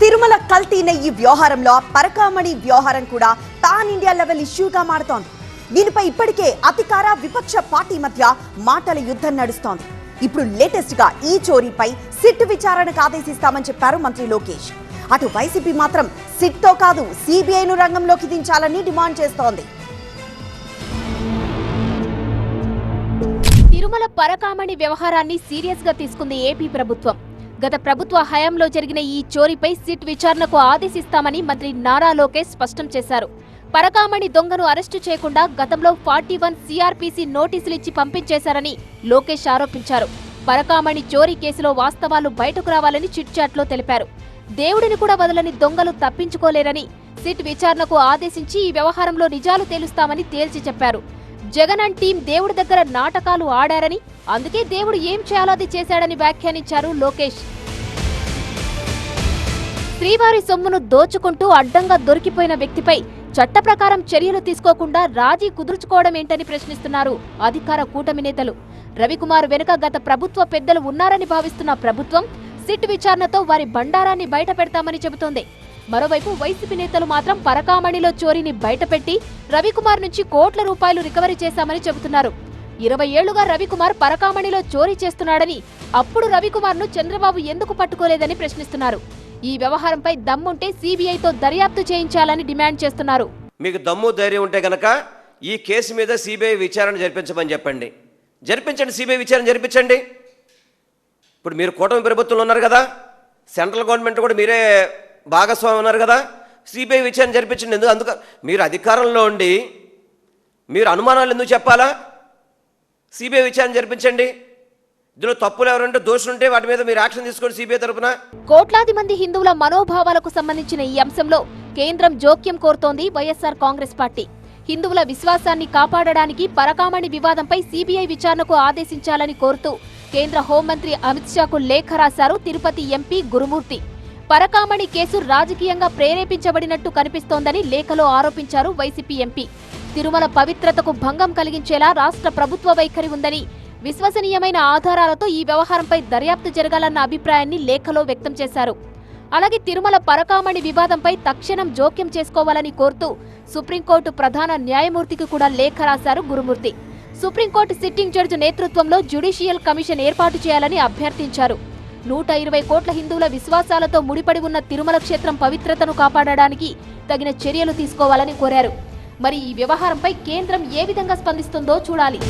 తిరుమల కల్తీ నెయ్యి వ్యవహారంలో పరకామణి వ్యవహారం కూడా పాన్ ఇండియా లెవెల్ ఇష్యూగా మారుతోంది. దీనిపై ఇప్పటికే అధికార విపక్ష పార్టీ మధ్య మాటల యుద్ధం నడుస్తోంది. ఇప్పుడు లేటెస్ట్గా ఈ చోరీపై సిట్ విచారణకు ఆదేశిస్తామని చెప్పారు మంత్రి లోకేష్. అటు వైసీపీ మాత్రం సిట్తో కాదు సిబిఐను రంగంలోకి దించాలని డిమాండ్ చేస్తోంది. తిరుమల పరకామణి వ్యవహారాన్ని సీరియస్గా తీసుకుంది ఏపీ ప్రభుత్వం. గత ప్రభుత్వ హయాంలో జరిగిన ఈ చోరీపై సిట్ విచారణకు ఆదేశిస్తామని మంత్రి నారా లోకేష్ స్పష్టం చేశారు. పరకామణి దొంగను అరెస్టు చేయకుండా గతంలో ఫార్టీ వన్ సిఆర్పిసి నోటీసులు ఇచ్చి పంపించేశారని లోకేష్ ఆరోపించారు. పరకామణి చోరీ కేసులో వాస్తవాలు బయటకు రావాలని చిట్చాట్లో తెలిపారు. దేవుడిని కూడా వదలని దొంగలు తప్పించుకోలేరని సిట్ విచారణకు ఆదేశించి ఈ వ్యవహారంలో నిజాలు తేలుస్తామని తేల్చి చెప్పారు. జగన్ అండ్ టీం దేవుడి దగ్గర నాటకాలు ఆడారని అందుకే దేవుడు ఏం చేయాలో అది చేశాడని వ్యాఖ్యానించారు లోకేష్. శ్రీవారి సొమ్మును దోచుకుంటూ అడ్డంగా దొరికిపోయిన వ్యక్తిపై చట్ట ప్రకారం చర్యలు తీసుకోకుండా రాజీ కుదుర్చుకోవడం ఏంటని ప్రశ్నిస్తున్నారు అధికార కూటమి నేతలు. రవికుమార్ వెనుక గత ప్రభుత్వ పెద్దలు ఉన్నారని భావిస్తున్న ప్రభుత్వం సిట్ విచారణతో వారి బండారాన్ని బయట పెడతామని చెబుతోంది. మరోవైపు వైసీపీ నేతలు మాత్రం పరకామణిలో చోరీని బయటపెట్టి రవికుమార్ నుంచి కోట్ల రూపాయలు రికవరీ చేశామని చెబుతున్నారు. ఇరవై ఏళ్ళుగా రవికుమార్ పరకామణిలో చోరీ చేస్తున్నాడని అప్పుడు రవికుమార్ను చంద్రబాబు ఎందుకు పట్టుకోలేదని ప్రశ్నిస్తున్నారు. ఈ వ్యవహారంపై దమ్ముంటే సీబీఐతో దర్యాప్తు చేయించాలని డిమాండ్ చేస్తున్నారు. మీకు దమ్ము ధైర్యం ఉంటే గనక ఈ కేసు మీద సిబిఐ విచారణ జరిపించమని చెప్పండి. జరిపించండి సిబిఐ విచారణ జరిపించండి. ఇప్పుడు మీరు కూటమి ప్రభుత్వంలో ఉన్నారు కదా సెంట్రల్ గవర్నమెంట్ కూడా మీరే భాగస్వామి ఉన్నారు కదా? సిబిఐ విచారణ జరిపించండి. ఎందుకు? అందుకు మీరు అధికారంలో ఉండి మీరు అనుమానాలు ఎందుకు చెప్పాలా? సిబిఐ విచారణ జరిపించండి. ఇందులో తప్పులు ఎవరంటే దోషులు ఉంటే వాటి మీద మీరు యాక్షన్ తీసుకోండి సిబిఐ తరపున. కోట్లాది మంది హిందువుల మనోభావాలకు సంబంధించిన ఈ అంశంలో కేంద్రం జోక్యం కోరుతోంది వైఎస్ఆర్ కాంగ్రెస్ పార్టీ. హిందువుల విశ్వాసాన్ని కాపాడడానికి పరకామణి వివాదంపై సీబీఐ విచారణకు ఆదేశించాలని కోరుతూ కేంద్ర హోంమంత్రి అమిత్ షాకు లేఖ రాశారు తిరుపతి ఎంపీ గురుమూర్తి. పరకామణి కేసు రాజకీయంగా ప్రేరేపించబడినట్టు కనిపిస్తోందని లేఖలో ఆరోపించారు వైసీపీ ఎంపీ. తిరుమల పవిత్రతకు భంగం కలిగించేలా రాష్ట్ర ప్రభుత్వ వైఖరి ఉందని విశ్వసనీయమైన ఆధారాలతో ఈ వ్యవహారంపై దర్యాప్తు జరగాలన్న అభిప్రాయాన్ని లేఖలో వ్యక్తం చేశారు. అలాగే తిరుమల పరకామణి వివాదంపై తక్షణం జోక్యం చేసుకోవాలని కోరుతూ సుప్రీంకోర్టు ప్రధాన న్యాయమూర్తికి కూడా లేఖ రాశారు Gurumurthy. Supreme court sitting judge నేతృత్వంలో జ్యుడిషియల్ కమిషన్ ఏర్పాటు చేయాలని అభ్యర్థించారు. నూట ఇరవై కోట్ల హిందువుల విశ్వాసాలతో ముడిపడి ఉన్న తిరుమల క్షేత్రం పవిత్రతను కాపాడడానికి తగిన చర్యలు తీసుకోవాలని కోరారు. మరి ఈ వ్యవహారంపై కేంద్రం ఏ విధంగా స్పందిస్తుందో చూడాలి.